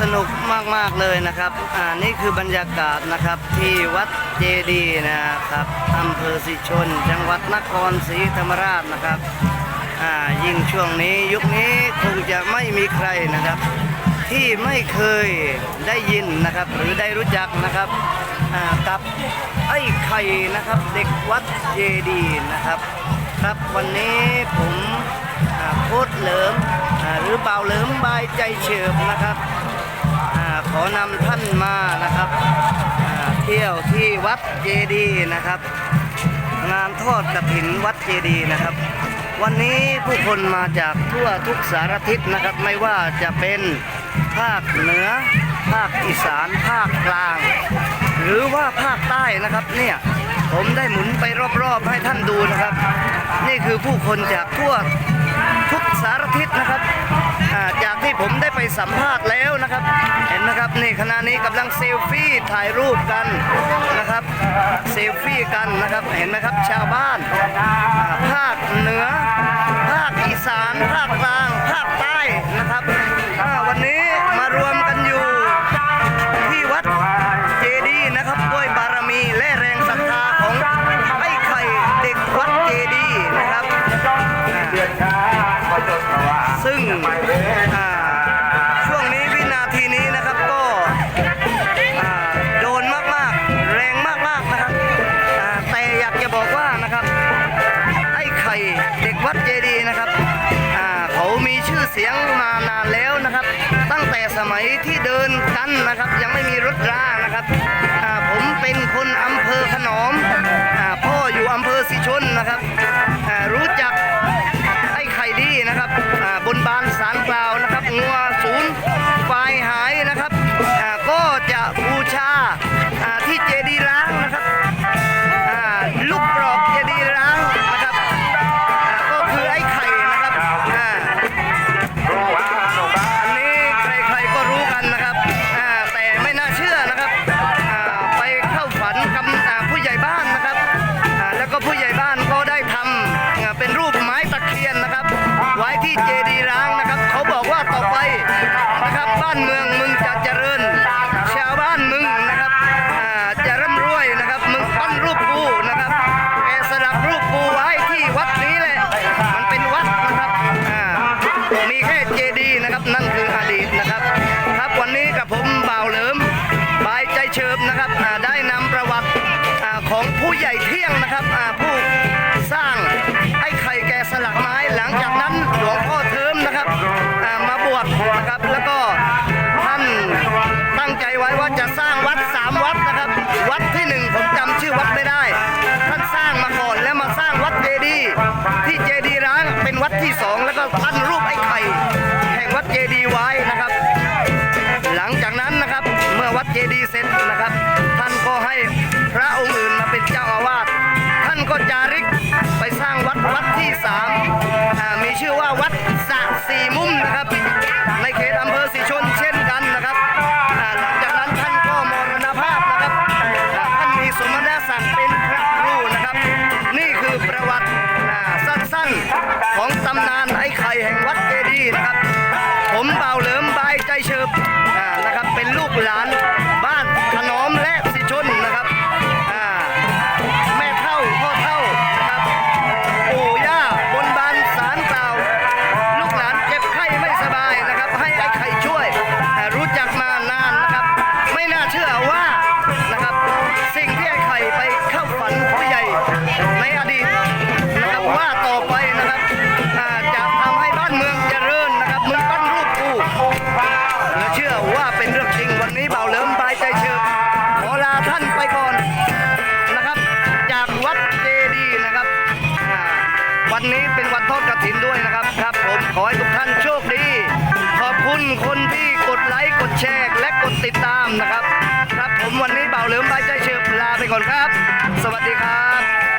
สนุกมากๆเลยนะครับ อ่า นี่คือบรรยากาศนะครับที่วัดเจดีนะครับอำเภอสิชน จังหวัดนครศรีธรรมราชนะครับ อ่า ยิ่งช่วงนี้ยุคนี้คงจะไม่มีใครนะครับ ที่ไม่เคยได้ยินนะครับ หรือได้รู้จักนะครับ อ่า กับไอ้ไข่นะครับ เด็กวัดเจดีนะครับ ครับวันนี้ผมโคตรเหลิมหรือเบาเหลิมบายใจเฉิบนะครับ ขอนำท่านมานะครับเที่ยวที่วัดเจดีนะครับ งานทอดกระถินวัดเจดีนะครับ วันนี้ผู้คนมาจากทั่วทุกสารทิศนะครับ ไม่ว่าจะเป็นภาคเหนือ ภาคอีสานภาคกลาง หรือว่าภาคใต้นะครับเนี่ยผมได้หมุนไปรอบๆให้ท่านดูนะครับ นี่คือผู้คนจากทั่วทุกสารทิศนะครับ จากที่ผมได้ไปสัมภาษณ์แล้วนะครับ เห็นไหมครับนี่ขณะนี้กำลังเซลฟี่ถ่ายรูปกันนะครับเซลฟี่กันนะครับเห็นไหมครับชาวบ้านภาคเหนือ ภาคอีสานภาคกลางภาคใต้นะครับ ซึ่งช่วงนี้วินาทีนี้นะครับก็โดนมากๆ แรงมากๆนะครับแต่อยากจะบอกว่านะครับไอ้ไข่เด็กวัดเจดีนะครับเขามีชื่อเสียงมานานแล้วนะครับ ตั้งแต่สมัยที่เดินกันนะครับ ยังไม่มีรถรานะครับผมเป็นคนอำเภอขนอมอพ่ออยู่อำเภอสิชนนะครับ เชิมนะครับได้นำประวัติของผู้ใหญ่เที่ยงนะครับผู้สร้างไอ้ไข่แกสลักไม้หลังจากนั้นหลวงพ่อเทิมนะครับมาบวชนะครับแล้วก็ท่านตั้งใจไว้ว่าจะสร้างวัดสามวัดนะครับ วัดที่หนึ่งผม พระองค์อื่นมาเป็นเจ้าอาวาสท่านก็จาริกไปสร้างวัดวัดที่สามมีชื่อว่าวัดสระสี่มุมนะครับ ในเขตอำเภอสีชนเช่นกันนะครับหลังจากนั้นท่านก็มรณภาพนะครับท่านมีสมณศักดิ์เป็นพระครูนะครับ นี่คือประวัติสั้นๆของตำนานไอ้ไข่แห่งวัดเจดีย์นะครับ ผมเบาเหลิมบายใจเฉิบอ่านะครับเป็นลูกหลาน ด้วยนะครับครับผมขอให้ทุกท่านโชคดี ขอบคุณคนที่กดไลค์กดแชร์และกดติดตามนะครับ ครับผมวันนี้เบาเหลิมบายใจเชิญลาไปก่อนครับ สวัสดีครับ